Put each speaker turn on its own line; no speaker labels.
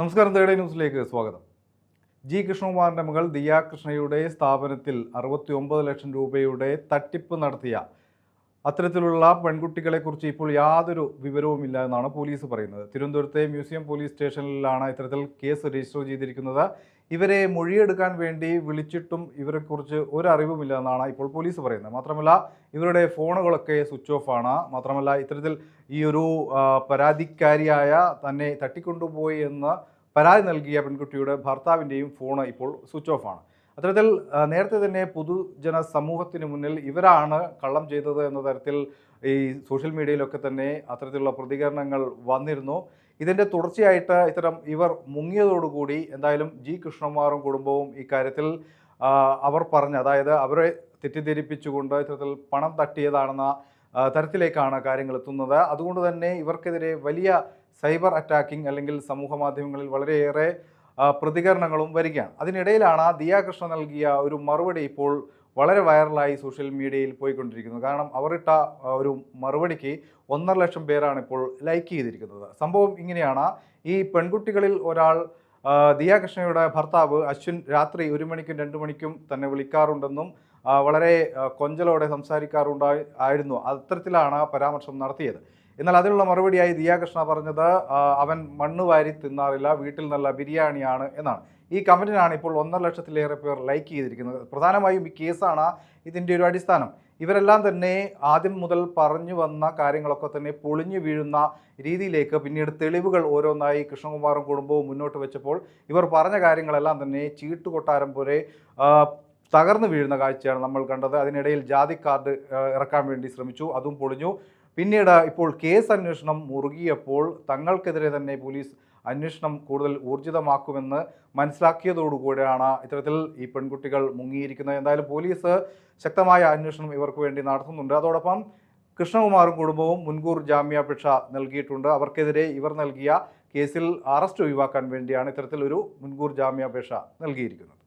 നമസ്കാരം തേടേ ന്യൂസിലേക്ക് സ്വാഗതം. ജി. കൃഷ്ണകുമാറിന്റെ മകൾ ദിയ കൃഷ്ണയുടെ സ്ഥാപനത്തിൽ അറുപത്തി ഒമ്പത് ലക്ഷം രൂപയുടെ തട്ടിപ്പ് നടത്തിയ അത്തരത്തിലുള്ള പെൺകുട്ടികളെക്കുറിച്ച് ഇപ്പോൾ യാതൊരു വിവരവുമില്ല എന്നാണ് പോലീസ് പറയുന്നത്. തിരുവനന്തപുരത്തെ മ്യൂസിയം പോലീസ് സ്റ്റേഷനിലാണ് ഇത്തരത്തിൽ കേസ് രജിസ്റ്റർ ചെയ്തിരിക്കുന്നത്. ഇവരെ മൊഴിയെടുക്കാൻ വേണ്ടി വിളിച്ചിട്ടും ഇവരെക്കുറിച്ച് ഒരറിവുമില്ല എന്നാണ് ഇപ്പോൾ പോലീസ് പറയുന്നത്. മാത്രമല്ല ഇവരുടെ ഫോണുകളൊക്കെ സ്വിച്ച് ഓഫ് ആണ്. മാത്രമല്ല ഇത്തരത്തിൽ ഈ ഒരു പരാതിക്കാരിയായ തന്നെ തട്ടിക്കൊണ്ടുപോയി എന്ന് പരാതി നൽകിയ പെൺകുട്ടിയുടെ ഭർത്താവിന്റെയും ഫോണ് ഇപ്പോൾ സ്വിച്ച് ഓഫ് ആണ്. അത്തരത്തിൽ നേരത്തെ തന്നെ പൊതുജന സമൂഹത്തിന് മുന്നിൽ ഇവരാണ് കള്ളം ചെയ്തത് എന്ന തരത്തിൽ ഈ സോഷ്യൽ മീഡിയയിലൊക്കെ തന്നെ അത്തരത്തിലുള്ള പ്രതികരണങ്ങൾ വന്നിരുന്നു. ഇതിന്റെ തുടർച്ചയായിട്ട് ഇത്തരം ഇവർ മുങ്ങിയതോടുകൂടി എന്തായാലും ജി. കൃഷ്ണകുമാറും കുടുംബവും ഇക്കാര്യത്തിൽ അവർ പറഞ്ഞ അതായത് അവരെ തെറ്റിദ്ധരിപ്പിച്ചുകൊണ്ട് ഇത്തരത്തിൽ പണം തട്ടിയതാണെന്ന തരത്തിലേക്കാണ് കാര്യങ്ങൾ എത്തുന്നത്. അതുകൊണ്ട് തന്നെ ഇവർക്കെതിരെ വലിയ സൈബർ അറ്റാക്കിംഗ് അല്ലെങ്കിൽ സമൂഹ മാധ്യമങ്ങളിൽ വളരെയേറെ പ്രതികരണങ്ങളും വരികയാണ്. അതിനിടയിലാണ് ദിയ കൃഷ്ണ നൽകിയ ഒരു മറുപടി ഇപ്പോൾ വളരെ വൈറലായി സോഷ്യൽ മീഡിയയിൽ പോയിക്കൊണ്ടിരിക്കുന്നത് കാരണം അവരിട്ട ഒരു മറുപടിക്ക് ഒന്നര ലക്ഷം പേരാണ് ഇപ്പോൾ ലൈക്ക് ചെയ്തിരിക്കുന്നത്. സംഭവം ഇങ്ങനെയാണ്. ഈ പെൺകുട്ടികളിൽ ഒരാൾ ദിയ കൃഷ്ണയുടെ ഭർത്താവ് അശ്വിൻ രാത്രി ഒരു മണിക്കും രണ്ട് മണിക്കും തന്നെ വിളിക്കാറുണ്ടെന്നും വളരെ കൊഞ്ചലോടെ സംസാരിക്കാറുണ്ടായി ആയിരുന്നു. അത്തരത്തിലാണ് പരാമർശം നടത്തിയത്. എന്നാൽ അതിനുള്ള മറുപടിയായി ദിയാകൃഷ്ണ പറഞ്ഞത് അവൻ മണ്ണ് വാരി തിന്നാറില്ല വീട്ടിൽ നല്ല ബിരിയാണിയാണ് എന്നാണ്. ഈ കമന്റിനാണ് ഇപ്പോൾ ഒന്നര ലക്ഷത്തിലേറെ പേർ ലൈക്ക് ചെയ്തിരിക്കുന്നത്. പ്രധാനമായും ഈ കേസാണ് ഇതിന്റെ ഒരു അടിസ്ഥാനം. ഇവരെല്ലാം തന്നെ ആദ്യം മുതൽ പറഞ്ഞു വന്ന കാര്യങ്ങളൊക്കെ തന്നെ പൊളിഞ്ഞു വീഴുന്ന രീതിയിലേക്ക് പിന്നീട് തെളിവുകൾ ഓരോന്നായി കൃഷ്ണകുമാറും കുടുംബവും മുന്നോട്ട് വെച്ചപ്പോൾ ഇവർ പറഞ്ഞ കാര്യങ്ങളെല്ലാം തന്നെ ചീട്ടുകൊട്ടാരം പോലെ തകർന്നു വീഴുന്ന കാഴ്ചയാണ് നമ്മൾ കണ്ടത്. അതിനിടയിൽ ജാതി കാർഡ് ഇറക്കാൻ വേണ്ടി ശ്രമിച്ചു. അതും പൊളിഞ്ഞു. പിന്നീട് ഇപ്പോൾ കേസ് അന്വേഷണം മുറുകിയപ്പോൾ തങ്ങൾക്കെതിരെ തന്നെ പോലീസ് അന്വേഷണം കൂടുതൽ ഊർജിതമാക്കുമെന്ന് മനസ്സിലാക്കിയതോടുകൂടിയാണ് ഇത്തരത്തിൽ ഈ പെൺകുട്ടികൾ മുങ്ങിയിരിക്കുന്നത്. എന്തായാലും പോലീസ് ശക്തമായ അന്വേഷണം ഇവർക്ക് വേണ്ടി നടത്തുന്നുണ്ട്. അതോടൊപ്പം കൃഷ്ണകുമാറും കുടുംബവും മുൻകൂർ ജാമ്യാപേക്ഷ നൽകിയിട്ടുണ്ട്. അവർക്കെതിരെ ഇവർ നൽകിയ കേസിൽ അറസ്റ്റ് ഒഴിവാക്കാൻ വേണ്ടിയാണ് ഇത്തരത്തിലൊരു മുൻകൂർ ജാമ്യാപേക്ഷ നൽകിയിരിക്കുന്നത്.